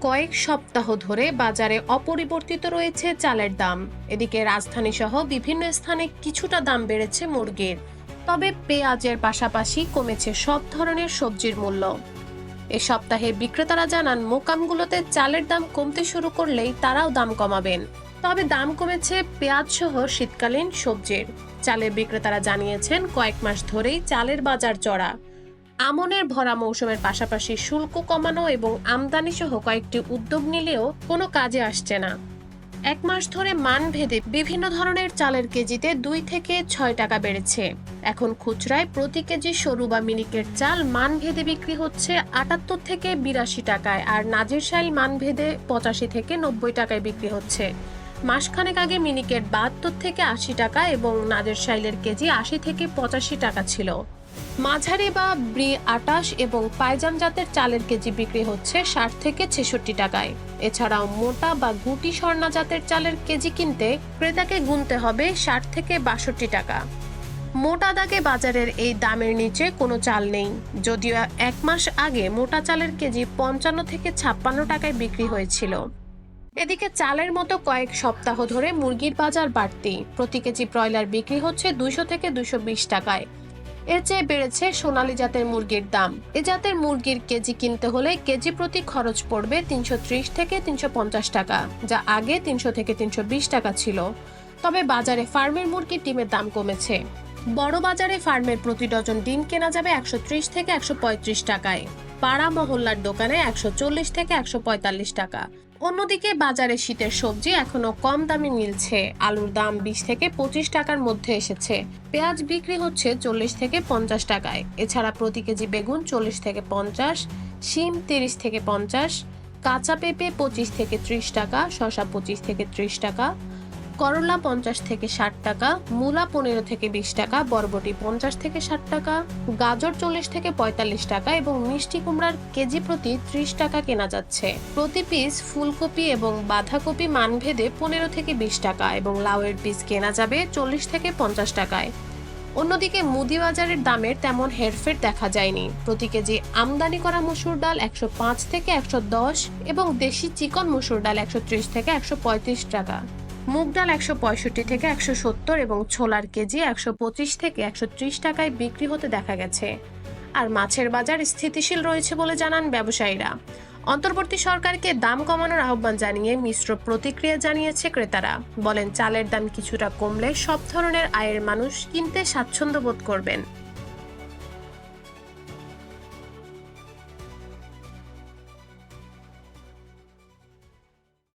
কয়েক সপ্তাহ ধরে বাজারে অপরিবর্তিত রয়েছে চালের দাম। এদিকে রাজধানী সহ বিভিন্ন স্থানে কিছুটা দাম বেড়েছে মুরগির। তবে পেঁয়াজের পাশাপাশি কমেছে সব ধরনের সবজির মূল্য। এ সপ্তাহে বিক্রেতারা জানান, মোকামগুলোতে চালের দাম কমতে শুরু করলেই তারাও দাম কমাবেন। তবে দাম কমেছে পেঁয়াজ সহ শীতকালীন সবজির। চালের বিক্রেতারা জানিয়েছেন, কয়েক মাস ধরেই চালের বাজার চড়া। আমনের ভরা মৌসুমের পাশাপাশি শুল্ক কমানো এবং আমদানি সহ কয়েকটি উদ্যোগ নিলেও কোনো কাজে আসছে না। এক মাস ধরে মান ভেদে বিভিন্ন ধরনের চালের কেজিতে দুই থেকে ছয় টাকা বেড়েছে। এখন খুচরায় প্রতি কেজি সরু বা মিনিকেট চাল মান ভেদে বিক্রি হচ্ছে আটাত্তর থেকে বিরাশি টাকায় আর নাজির শাইল মান ভেদে পঁচাশি থেকে নব্বই টাকায় বিক্রি হচ্ছে। মাসখানেক আগে মিনিকেট বাহাত্তর থেকে আশি টাকা এবং নাজের শাইলের কেজি আশি থেকে পঁচাশি টাকা ছিল। মাঝারি বা ব্রি আটাশ এবং পায়জান জাতের চালের কেজি বিক্রি হচ্ছে ষাট থেকে ছেষট্টি টাকায়। এছাড়াও মোটা বা গুটি স্বর্ণা জাতের চালের কেজি কিনতে ক্রেতাকে গুনতে হবে ষাট থেকে বাষট্টি টাকা। মোটা দাগে বাজারের এই দামের নিচে কোনো চাল নেই। যদিও এক মাস আগে মোটা চালের কেজি পঞ্চান্ন থেকে ছাপ্পান্ন টাকায় বিক্রি হয়েছিল। এদিকে চালের মতো কয়েক সপ্তাহ ধরে মুরগির বাজার বাড়তি। প্রতি কেজি ব্রয়লার বিক্রি হচ্ছে দুইশো থেকে বিশ টাকায়। এর চেয়ে বেড়েছে সোনালী জাতের মুরগির দাম। এ জাতের মুরগির কেজি কিনতে হলে কেজি প্রতি খরচ পড়বে তিনশো ত্রিশ থেকে তিনশো পঞ্চাশ টাকা, যা আগে তিনশো থেকে তিনশো বিশ টাকা ছিল। তবে বাজারে ফার্মের মুরগির ডিমের দাম কমেছে। বড় বাজারে ফার্মের প্রতি ডজন ডিম কেনা যাবে একশো ত্রিশ থেকে একশো পঁয়ত্রিশ টাকায়। পাড়া মহল্লার দোকানে একশো চল্লিশ থেকে একশো পঁয়তাল্লিশ টাকা। অন্যদিকে বাজারে শীতের সবজি এখনও কম দামে মিলছে। আলুর দাম বিশ থেকে পঁচিশ টাকার মধ্যে এসেছে। পেঁয়াজ বিক্রি হচ্ছে চল্লিশ থেকে পঞ্চাশ টাকায়। এছাড়া প্রতি কেজি বেগুন চল্লিশ থেকে পঞ্চাশ, শিম তিরিশ থেকে পঞ্চাশ, কাঁচা পেঁপে পঁচিশ থেকে ত্রিশ টাকা শশা পঁচিশ থেকে ত্রিশ টাকা করলা পঞ্চাশ থেকে ষাট টাকা, মূলা পনেরো থেকে বিশ টাকা, বরবটি পঞ্চাশ থেকে ষাট টাকা, গাজর চল্লিশ থেকে পঁয়তাল্লিশ টাকা এবং মিষ্টি কুমড়ার কেজি প্রতি ত্রিশ টাকা কেনা যাচ্ছে। প্রতি পিস ফুলকপি এবং বাঁধাকপি মানভেদে পনেরো থেকে বিশ টাকা এবং লাউয়ের পিস কেনা যাবে চল্লিশ থেকে পঞ্চাশ টাকায়। অন্যদিকে মুদি বাজারের দামের তেমন হেরফের দেখা যায়নি। প্রতি কেজি আমদানি করা মসুর ডাল একশো পাঁচ থেকে একশো দশ এবং দেশি চিকন মসুর ডাল একশো ত্রিশ থেকে একশো পঁয়ত্রিশ টাকা। মুগ ডাল একশো পঁয়ষট্টি থেকে একশো সত্তর এবং ছোলার কেজি একশো পঁচিশ থেকে একশো ত্রিশ টাকায় বিক্রি হতে দেখা গেছে। আর মাছের বাজার স্থিতিশীল রয়েছে বলে জানান ব্যবসায়ীরা। অন্তর্বর্তী সরকারকে দাম কমানোর আহ্বান জানিয়ে মিশ্র প্রতিক্রিয়া জানিয়েছে ক্রেতারা। বলেন, চালের দাম কিছুটা কমলে সব ধরনের আয়ের মানুষ কিনতে স্বাচ্ছন্দ্য বোধ করবেন।